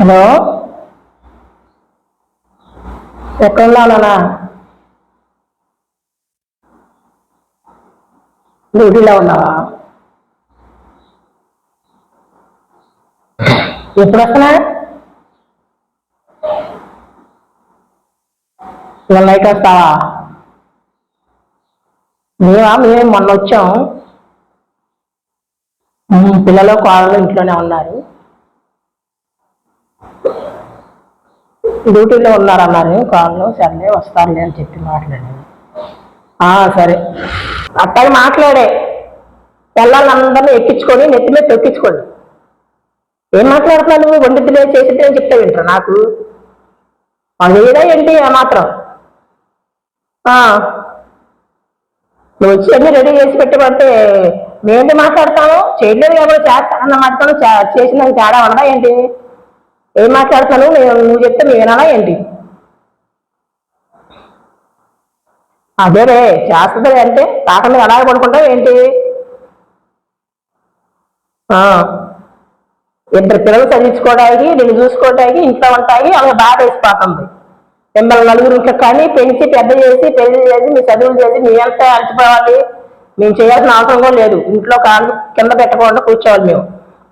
Hello? ఎక్కడున్నానా డ్యూటీలో ఉన్నావా? ఎప్పుడు వస్తున్నా ఇవాళ నైట్ వస్తావా? మేమా? మేము మొన్న వచ్చాం. పిల్లలు కోడలు ఇంట్లోనే ఉన్నారు. డ్యూటీలో ఉన్నారన్నారు కాళ్ళు సర్లే వస్తారులే అని చెప్పి మాట్లాడాను. ఆ, సరే. అట్టగా మాట్లాడే. పిల్లలందరినీ ఎక్కించుకొని నెత్తి మీద తొక్కించుకోండి. ఏం మాట్లాడుతున్నావు నువ్వు? వండిద్దులే చేసిద్దే అని చెప్తే వింటారు నాకు. వాళ్ళు చేయడా ఏంటి ఆ మాత్రం? ఆ, నువ్వు వచ్చి అన్ని రెడీ చేసి పెట్టబడితే మేమేంటి మాట్లాడతాము? చేయలేదు కాబట్టి చేస్తానన్న మాట్లాడు చేసిన తేడా ఉండదా ఏంటి? ఏం మాట్లాడుతాను నేను నువ్వు చెప్తే మీ వినాలా ఏంటి? అదేరే చేస్తుంది అంటే తాట మీద అలాగే పడుకుంటావు ఏంటి? ఇద్దరు పిల్లలు చదివించుకోవడానికి నేను చూసుకోవడానికి ఇంట్లో ఉంటాయి ఆమె బాధ వేసిపోతుంది. మిమ్మల్ని నలుగురు ఇంకా కానీ పెంచి పెద్ద చేసి పెళ్ళి చేసి మీ చదువులు చేసి మీ ఎంత అలసిపోవాలి. మేము చేయాల్సిన అవసరం కూడా లేదు. ఇంట్లో కాళ్ళు కింద పెట్టకుండా కూర్చోవాలి మేము.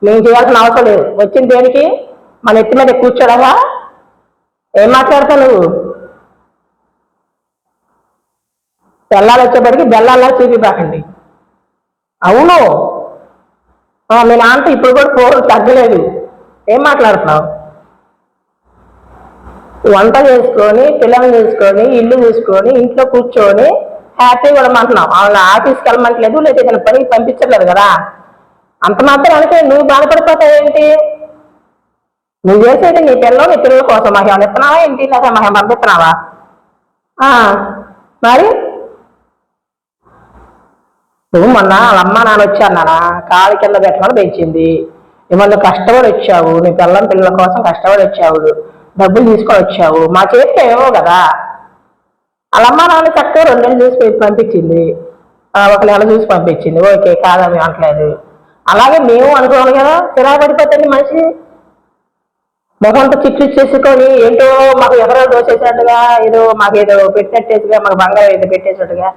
మేము చేయాల్సిన అవసరం లేదు. వచ్చిన దేనికి? మన ఎత్తి మీద కూర్చోడగా ఏం మాట్లాడతావు నువ్వు? తెల్లాలు వచ్చేప్పటికి బెల్లాలా చూపిపోకండి అవును. మీ నాన్న ఇప్పుడు కూడా పోరు తగ్గలేదు. ఏం మాట్లాడుతున్నావు? వంట చేసుకొని పిల్లలు చేసుకొని ఇల్లు చూసుకొని ఇంట్లో కూర్చొని హ్యాపీగా ఉండమంటున్నావు. వాళ్ళ ఆఫీస్కి వెళ్ళమంటలేదు లేదా ఏదైనా పనికి పంపించట్లేదు కదా. అంత మాత్రం అనుకో నువ్వు బాధపడిపోతావు ఏంటి నువ్వు చేసేది నీ పిల్లలు నీ పిల్లల కోసం. మాకు ఏమైనా ఇస్తున్నావా ఏంటి? లేదా మాకు ఏమైనా పంపిస్తున్నావా? మరి? నువ్వు మొన్న వాళ్ళ అమ్మ నాన్న వచ్చాన్నానా కాలు కింద పెట్టమని పెంచింది. మిమ్మల్ని కష్టపడి వచ్చావు? నీ పిల్లం పిల్లల కోసం కష్టపడి వచ్చావు. డబ్బులు తీసుకొని వచ్చావు. మా చేతికి ఏమో కదా. వాళ్ళ అమ్మ నాన్న చక్కగా రెండు నెలలు చూసి పంపించింది. ఒక నెల చూసి పంపించింది. ఓకే కాదని అనట్లేదు అలాగే మేము అనుకోవాలి కదా? చిరాకు పడిపోతుంది మనిషి. మొహంతో చిట్లు చేసుకొని ఏంటో మాకు ఎవరో దోచేసినట్టుగా ఏదో మాకు ఏదో పెట్టినట్టుగా మాకు బంగారం ఏదో పెట్టేసినట్టుగా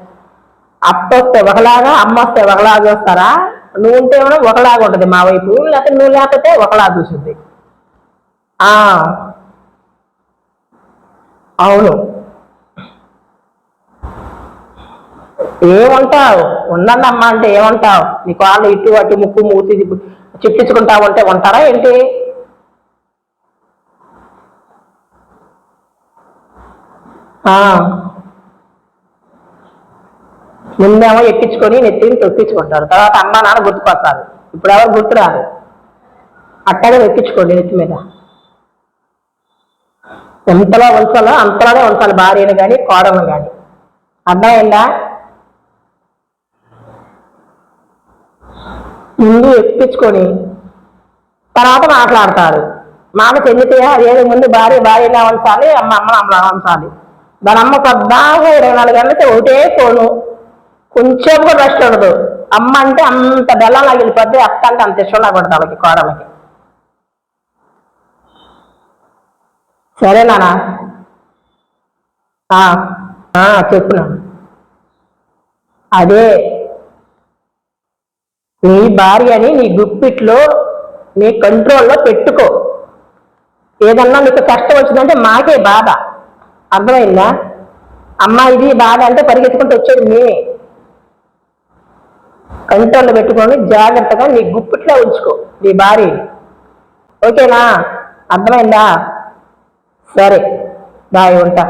అత్త వస్తే ఒకలాగా అమ్మ వస్తే ఒకలాగా చూస్తారా? నువ్వు ఉంటే ఒకలాగా ఉంటుంది మా వైపు లేకపోతే నువ్వు లేకపోతే ఒకలాగా చూస్తుంది ఆ, అవును. ఏమంటావు? ఉందన్నమ్మా అంటే ఏమంటావు? నీకు కాళ్ళు ఇటు అటు ముక్కు మూసి చిట్టించుకుంటావు అంటే ఉంటారా ఏంటి ఆ. ముందేమో ఎక్కించుకొని నెత్తిని తొక్కించుకుంటారు. తర్వాత అమ్మ నాన్న గుర్తుకొస్తారు. ఇప్పుడు ఎవరు గుర్తురారు? అట్టగా ఎక్కించుకోండి నెత్తి మీద. ఎంతలో ఉంచాలో అంతలోనే ఉంచాలి భార్యను కానీ కోడలను కానీ అర్థమైందా? ముందు ఎక్కించుకొని తర్వాత మాట్లాడతారు. మాట చెందితే అదేదో ముందు భార్య భార్యలా ఉంచాలి అమ్మ అమ్మ అమ్మలా ఉంచాలి. దాని అమ్మ పద్దాగా ఇరవై నాలుగు గంటలకి ఒకటే ఫోను. కొంచెం కూడా రెస్ట్ ఉండదు. అమ్మ అంటే అంత బెల్లం లాగిపోద్ది అత్త అంటే అంత ఇష్టం నాకు వాళ్ళకి కోడలకి సరే నానా ఆ, అదే. నీ భార్యని నీ గుప్పిట్లో నీ కంట్రోల్లో పెట్టుకో. ఏదన్నా నీకు కష్టం వచ్చిందంటే మాకే బాధ. అర్థమైందా? అమ్మ ఇది బాధ అంటే పరిగెత్తుకుంటూ వచ్చేది మేమే కంట్రోల్లో పెట్టుకొని జాగ్రత్తగా నీ గుప్పిట్లో ఉంచుకో నీ భార్య ఓకేనా? అర్థమైందా? సరే బాయ్ ఉంటా.